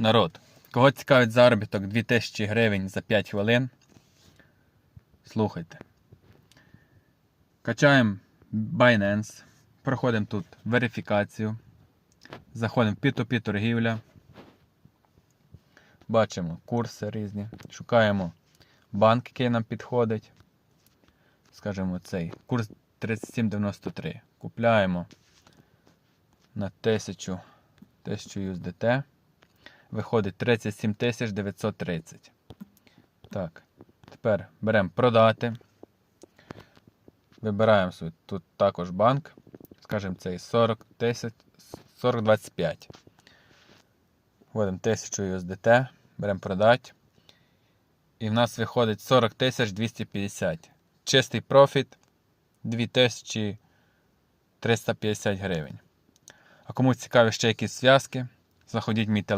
Народ, кого цікавить заробіток 2000 гривень за 5 хвилин, слухайте. Качаємо Binance, проходимо тут верифікацію, заходимо в P2P торгівля, бачимо курси різні, шукаємо банк, який нам підходить. Скажімо, цей курс 37,93. Купляємо на 1000, 1000 USDT. Виходить 37 930. Так. Тепер беремо продати. Вибираємо собі тут також банк. Скажімо, цей 40 тисяч 4025. Вводимо 1000 USDT. Беремо продати. І в нас виходить 40 250. Чистий профіт 2350 гривень. А кому цікаві ще якісь зв'язки, заходіть в мій телеграм.